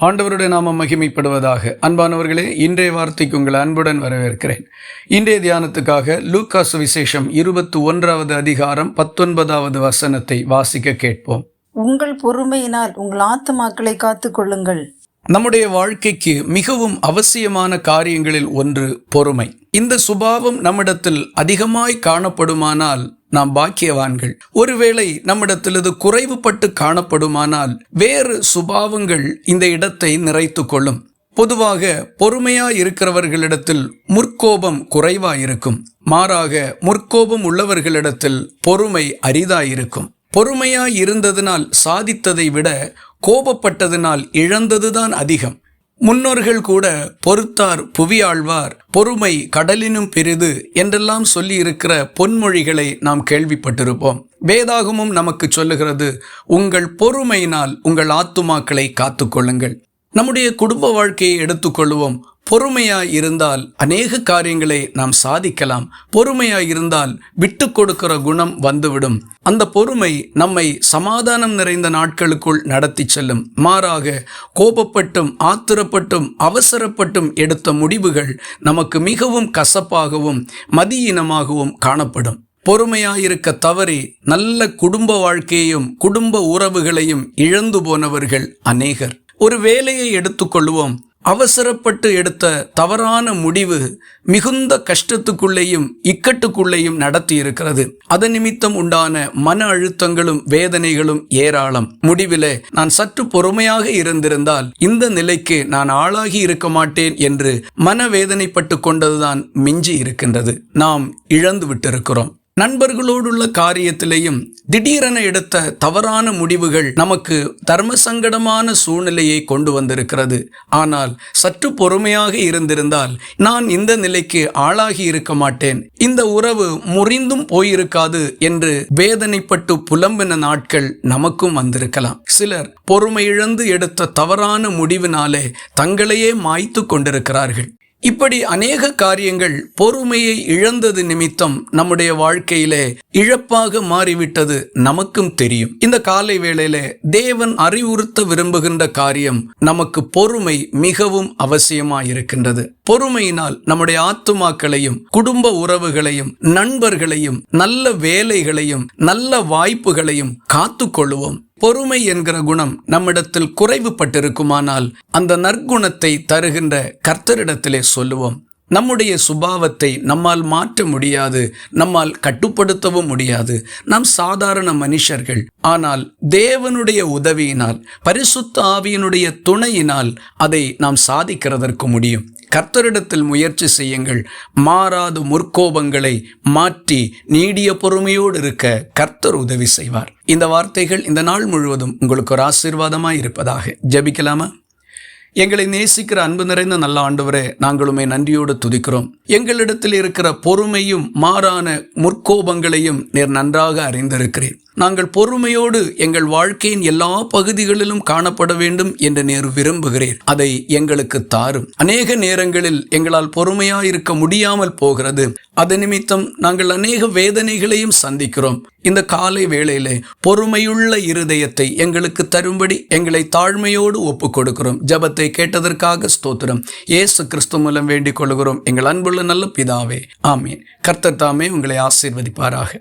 ஆண்டவருடைய நாமம் மகிமைப்படுவதாக. அன்பானவர்களே இன்றைய வார்த்தைக்கு உங்கள் அன்புடன் வரவேற்கிறேன். இன்றைய தியானத்துக்காக லூக்காசு விசேஷம் இருபத்தி ஒன்றாவது அதிகாரம் பத்தொன்பதாவது வசனத்தை வாசிக்க கேட்போம். உங்கள் பொறுமையினால் உங்கள் ஆத்துமாக்களை காத்துக்கொள்ளுங்கள் நம்முடைய வாழ்க்கைக்கு மிகவும் அவசியமான காரியங்களில் ஒன்று பொறுமை. இந்த சுபாவம் நம்மிடத்தில் அதிகமாய் காணப்படுமானால் நாம் பாக்கியவான்கள். ஒருவேளை நம்மிடத்தில் இது குறைவுபட்டு காணப்படுமானால் வேறு சுபாவங்கள் இந்த இடத்தை நிறைத்து கொள்ளும். பொதுவாக பொறுமையா இருக்கிறவர்களிடத்தில் முற்கோபம் குறைவாயிருக்கும். மாறாக முற்கோபம் உள்ளவர்களிடத்தில் பொறுமை அரிதாயிருக்கும். பொறுமையா இருந்ததினால் சாதித்ததை விட கோபப்பட்டதினால் இழந்ததுதான் அதிகம். முன்னோர்கள் கூட பொறுத்தார் புவியாழ்வார் பொறுமை கடலினும் பெரிது என்றெல்லாம் சொல்லி இருக்கிற பொன்மொழிகளை நாம் கேள்விப்பட்டிருப்போம். வேதாகமும் நமக்கு சொல்லுகிறது உங்கள் பொறுமையினால் உங்கள் ஆத்துமாக்களை காத்துக்கொள்ளுங்கள். நம்முடைய குடும்ப வாழ்க்கையை எடுத்துக்கொள்வோம். பொறுமையாய் இருந்தால் அநேக காரியங்களை நாம் சாதிக்கலாம். பொறுமையாக இருந்தால் விட்டு கொடுக்கிற குணம் வந்துவிடும். அந்த பொறுமை நம்மை சமாதானம் நிறைந்த நாட்களுக்குள் நடத்தி செல்லும். மாறாக கோபப்பட்டும் ஆத்திரப்பட்டும் அவசரப்பட்டும் எடுத்த முடிவுகள் நமக்கு மிகவும் கசப்பாகவும் மதியினமாகவும் காணப்படும். பொறுமையாயிருக்க தவறி நல்ல குடும்ப வாழ்க்கையையும் குடும்ப உறவுகளையும் இழந்து போனவர்கள் அநேகர். ஒரு வேலையை எடுத்துக்கொள்வோம் அவசரப்பட்டு எடுத்த தவறான முடிவு மிகுந்த கஷ்டத்துக்குள்ளேயும் இக்கட்டுக்குள்ளேயும் நடத்தி இருக்கிறது அதன் நிமித்தம் உண்டான மன அழுத்தங்களும் வேதனைகளும் ஏராளம். முடிவிலே நான் சற்று பொறுமையாக இருந்திருந்தால் இந்த நிலைக்கு நான் ஆளாகி இருக்க மாட்டேன் என்று மனவேதனைப்பட்டு கொண்டதுதான் மிஞ்சி இருக்கின்றது. நாம் இழந்து விட்டிருக்கிறோம். நண்பர்களோடுள்ள காரியத்திலையும் திடீரென எடுத்த தவறான முடிவுகள் நமக்கு தர்ம சங்கடமான சூழ்நிலையை கொண்டு வந்திருக்கிறது. ஆனால் சற்று பொறுமையாக இருந்திருந்தால் நான் இந்த நிலைக்கு ஆளாகி இருக்க மாட்டேன். இந்த உறவு முறிந்தும் போயிருக்காது என்று வேதனைப்பட்டு புலம்பின நாட்கள் நமக்கும் வந்திருக்கலாம். சிலர் பொறுமை இழந்து எடுத்த தவறான முடிவினாலே தங்களையே மாய்த்து கொண்டிருக்கிறார்கள். இப்படி அநேக காரியங்கள் பொறுமையை இழந்தது நிமித்தம் நம்முடைய வாழ்க்கையிலே இழப்பாக மாறிவிட்டது நமக்கும் தெரியும். இந்த காலை வேளையில தேவன் அறிவுறுத்த விரும்புகின்ற காரியம் நமக்கு பொறுமை மிகவும் அவசியமாயிருக்கின்றது. பொறுமையினால் நம்முடைய ஆத்துமாக்களையும் குடும்ப உறவுகளையும் நண்பர்களையும் நல்ல வேலைகளையும் நல்ல வாய்ப்புகளையும் காத்துக்கொள்வோம். பொறுமை என்கிற குணம் நம்மிடத்தில் குறைவுபட்டிருக்குமானால் அந்த நற்குணத்தை தருகின்ற கர்த்தரிடத்திலே சொல்லுவோம். நம்முடைய சுபாவத்தை நம்மால் மாற்ற முடியாது நம்மால் கட்டுப்படுத்தவும் முடியாது. நாம் சாதாரண மனுஷர்கள். ஆனால் தேவனுடைய உதவியினால் பரிசுத்த ஆவியினுடைய துணையினால் அதை நாம் சாதிக்கிறதற்கு முடியும். கர்த்தரிடத்தில் முயற்சி செய்யுங்கள். மாறாத முற்கோபங்களை மாற்றி நீடிய பொறுமையோடு இருக்க கர்த்தர் உதவி செய்வார். இந்த வார்த்தைகள் இந்த நாள் முழுவதும் உங்களுக்கு ஒரு ஆசீர்வாதமாக இருப்பதாக. ஜபிக்கலாமா? எங்களை நேசிக்கிற அன்பு நிறைந்த நல்ல ஆண்டவரே நாங்களுமே நன்றியோடு துதிக்கிறோம். எங்களிடத்தில் இருக்கிற பொறுமையும் மாறான முற்கோபங்களையும் நீர் நன்றாக அறிந்திருக்கிறேன் நாங்கள் பொறுமையோடு எங்கள் வாழ்க்கையின் எல்லா பகுதிகளிலும் காணப்பட வேண்டும் என்று நேர் விரும்புகிறேன். அதை எங்களுக்கு தாரும். அநேக நேரங்களில் எங்களால் பொறுமையா இருக்க முடியாமல் போகிறது. அது நிமித்தம் நாங்கள் அநேக வேதனைகளையும் சந்திக்கிறோம். இந்த காலை வேளையிலே பொறுமையுள்ள இருதயத்தை எங்களுக்கு தரும்படி எங்களை தாழ்மையோடு ஒப்புக் கொடுக்கிறோம். ஜபத்தை கேட்டதற்காக ஸ்தோத்திரம். ஏசு கிறிஸ்து மூலம் வேண்டிக் கொள்கிறோம். எங்கள் அன்புள்ள நல்ல பிதாவே. ஆமீன். கர்த்தர் தாமே உங்களை ஆசீர்வதிப்பாராக.